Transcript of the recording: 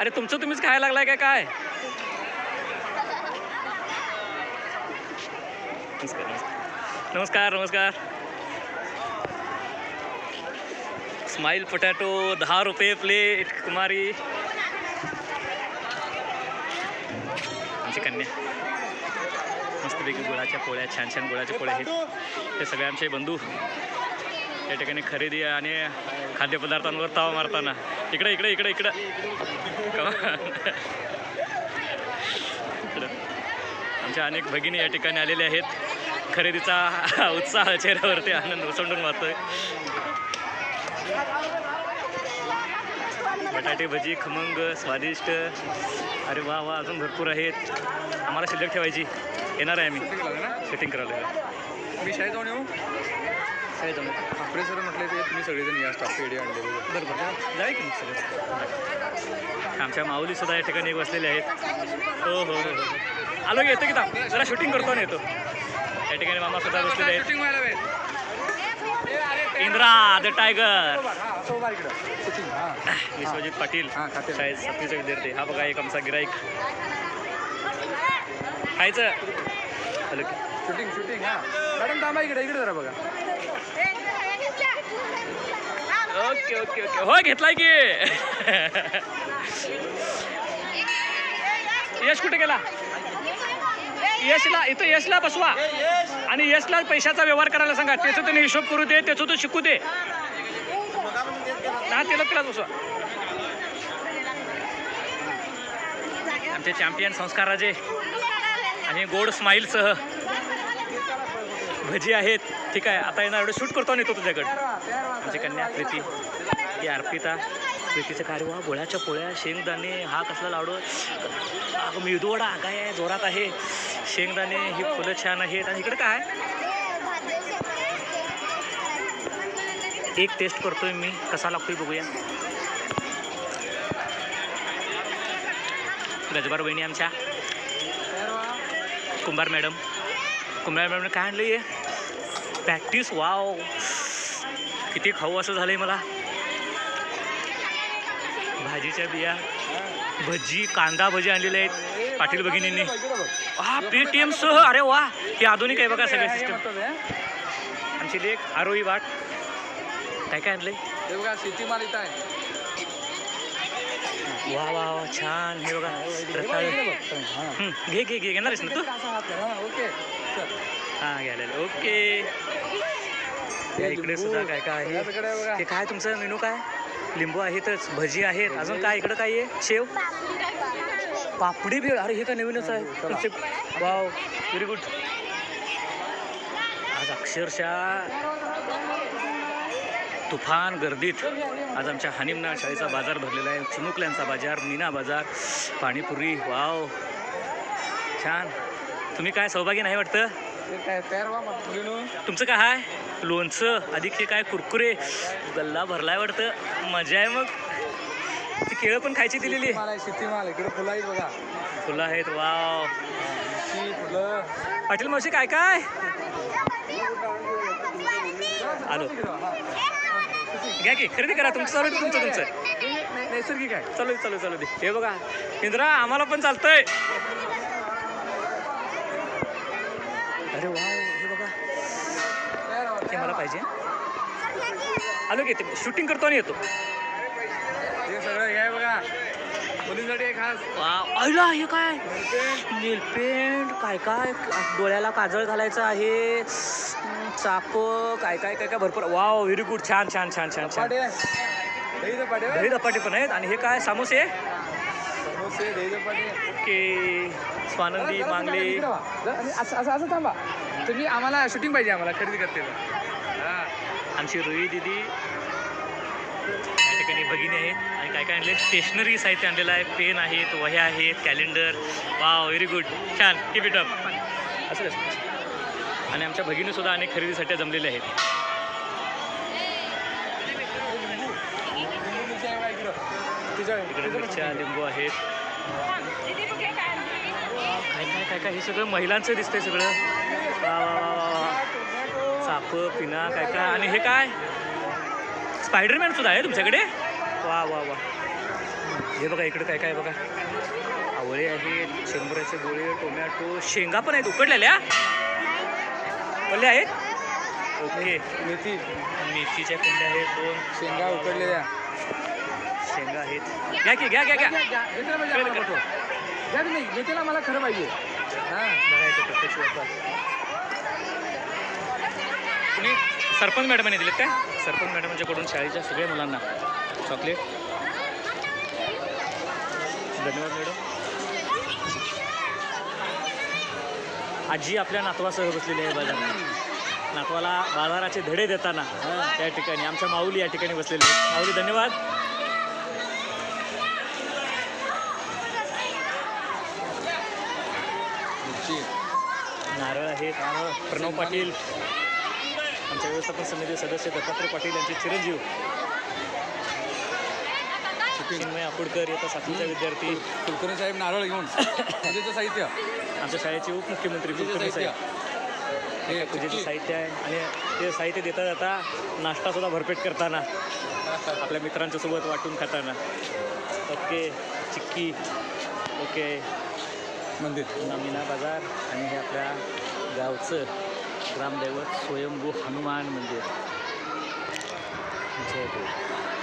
अरे तुमचं तुम्हीच खायला लागलाय काय काय? नमस्कार नमस्कार. नमस्कार स्माईल स्माइल पोटॅटो दहा रुपये प्लेट कुमारी. आमची कन्या. मस्तपैकी गुळाच्या पोळ्या छान छान गुळाच्या पोळ्या आहेत. हे सगळे आमचे बंधू. या ठिकाणी खरेदी आणि खाद्यपदार्थांवर ताव मारताना. इकडे इकडे इकडे इकडं. इकडं. आमच्या अनेक भगिनी या ठिकाणी आलेल्या आहेत. खरेदीचा उत्साह चेहऱ्यावरती आनंद उसंडून वाहतोय. बटाटे भजी खमंग स्वादिष्ट. अरे वा वा अजून भरपूर आहेत. आम्हाला शिल्लक ठेवायची. येणार आहे आम्ही. सेटिंग करायला. मी शाळेत जाऊन येऊ. शाळेत सर म्हटले ते तुम्ही सगळेजण या स्टाफ पेढे बरं बरं जाऊया की मग सगळं. आमच्या माऊली सुद्धा या ठिकाणी बसलेले आहेत. हो हो हो हो. आलो की येतो की. जरा शूटिंग करतो आणि येतो. या ठिकाणी मामा सुद्धा बसलेले आहेत. Indra the tiger. Vishwajit Patil. हां शाळेत सातवीचा विद्यार्थी हा बघा एक आमचा गिराईक. खायचं की. शूटिंग शूटिंग हां. मॅडम थांबा इकडे इकडे जरा बघा. Okay okay okay. हो घेतलाय की. यश कुठे गेला? यशला इथं यशला बसवा. आणि यशला पैशाचा व्यवहार करायला सांगा. त्याचं त्याने हिशोब करू दे त्याचं तो शिकू दे. ना तिला तिलाच बसवा. आमचे चॅम्पियन संस्कार राजे आणि गोड स्माईलसह भजी आहेत. ठीक आहे आता येणार एवढं शूट करतो आणि येतो तुझ्याकडे. आमची कन्या प्रीती ही अर्पिता प्रीतीचं कार्य वा गोळ्याच्या पोळ्या शेंगदाणे हा कसला लाडू मेदूवडा काय आहे जोरात आहे. शेंगदाणे ही फुलं छान आहेत. आणि इकडे काय? एक टेस्ट करतोय मी. कसा लागतोय बघूया. गजबार वहिनी आमच्या. कुंभार मॅडम. कुमला मॅडमने काय आणलं आहे प्रॅक्टिस वाव किती खाऊ असं झालंय मला. भाजीच्या बिया भजी कांदा भजी आणलेले आहेत पाटील भगिनींनी. हा पेटीएम सह. अरे वा हे आधुनिक आहे बघा सगळे सिस्टम आमची लेख आरोही वाट. काय काय आणलंय? बघा शेती माल आहे. वा वा वा छान. हे बघा रताळे घे घे घे. घेणारच ना तू? ओके हां घ्यायला ओके. इकडे सुद्धा काय काय आहे? हे काय तुमचं मेनू काय? लिंबू आहेतच भजी आहेत. अजून काय इकडं काय आहे? शेव? पापडी भेळ. अरे हे काय नवीनच आहे. Wow very good. आज अक्षरशः तुफान गर्दीत. आज आमच्या हानिमना शाळेचा बाजार भरलेला आहे. चिमुकल्यांचा बाजार मीना बाजार पाणीपुरी. वाव. छान. तुम्ही काय सहभागी नाही वाटतं? तुमचं काय आहे लोणचं अधिक हे काय कुरकुरे. गल्ला भरलाय वाटतं. मजा आहे मग. ती केळं पण खायची दिलेली. माल आहे शेती माल इकडे फुलं आहेत बघा. फुलं आहेत. वाव. फुलं. पाटील मावशी काय काय? आलो. घ्या की खरेदी करा तुमचं चालू दे, तुमचं तुमचं. नैसर्गिक आहे. चालू चालू चालू दे. हे बघा इंद्रा आम्हाला पण चालतंय. अरे वा हे बघा. हे मला पाहिजे. आलो की शूटिंग करतो आणि येतो. हे सगळं हे बघा. मुलींसाठी एक खास. वा आईला हे काय? नेलपेंट काय काय? डोळ्याला काजळ घालायचं आहे. चाप काय काय काय काय भरपूर. Wow very good. छान छान छान छान छान. दही धपाटे दही धपाटे पण आहेत. आणि हे काय? समोसे? समोसे दही धपाटे ओके. स्वानंदी मांगले. असं असं असं थांबा. तुम्ही आम्हाला शूटिंग पाहिजे आम्हाला खरेदी करते. हा. आमची रुई दिदी. ठिकाणी भगिनी आहेत. आणि काय काय आणले? स्टेशनरी साहित्य आणलेलं आहे. पेन आहेत वह्या आहेत कॅलेंडर वाव व्हेरी गुड छान. कीप इट अप असं आणि आमच्या भगिनीसुद्धा अनेक खरेदीसाठी जमलेले आहेत. इकडे मिरच्या लिंबू आहेत. काय काय काय काय? हे सगळं महिलांचं दिसतंय सगळं. वा वा वा वा वा. चाप पिना काय काय? आणि हे काय? स्पायडरमॅन सुद्धा आहे तुमच्याकडे? वा वा वा. हे बघा इकडे काय काय आहे बघा. आवळे आहेत शेंगुऱ्याचे गोळे टोमॅटो शेंगा पण आहेत उकडलेल्या. पल्ले आहेत? ओके. मेथी. मेथीच्या कुंड्या आहेत दोन. शेंगा उकडलेल्या. शेंगा आहेत. घ्या की घ्या घ्या घ्या. तुम्ही घेतला मला खरं पाहिजे. हां बघा इथे प्रत्यक्ष सरपंच मॅडमांनी दिलेत काय? सरपंच मॅडमांच्याकडून शाळेच्या सगळ्या मुलांना चॉकलेट धन्यवाद मॅडम. आजी आपल्या नातवासह बसलेली आहे बाजारात नातवाला बाजाराचे धडे देताना त्या ठिकाणी आमच्या माऊली या ठिकाणी बसलेले माऊली धन्यवाद. नारळ आहेत. प्रणव पाटील. आमच्या व्यवस्थापन समिती सदस्य दत्तात्रय पाटील यांचे चिरंजीव. चिन्मय आकुडकर येतात सातवीचा विद्यार्थी. कुलकर्णी साहेब नारळ घेऊन. पूजेचं साहित्य. आमच्या शाळेचे उपमुख्यमंत्री पूजेचं कुलकर्णी साहित्य. साहेब. हे पूजेचं. साहित्य आहे. आणि ते साहित्य देता जाता नाश्तासुद्धा भरपेट करताना. आपल्या मित्रांच्या सोबत वाटून खाताना. ओके चिक्की. ओके. मंदिर. नामिना बाजार. आणि हे आपल्या गावचं ग्रामदैवत स्वयंभू हनुमान मंदिर. जय गुरु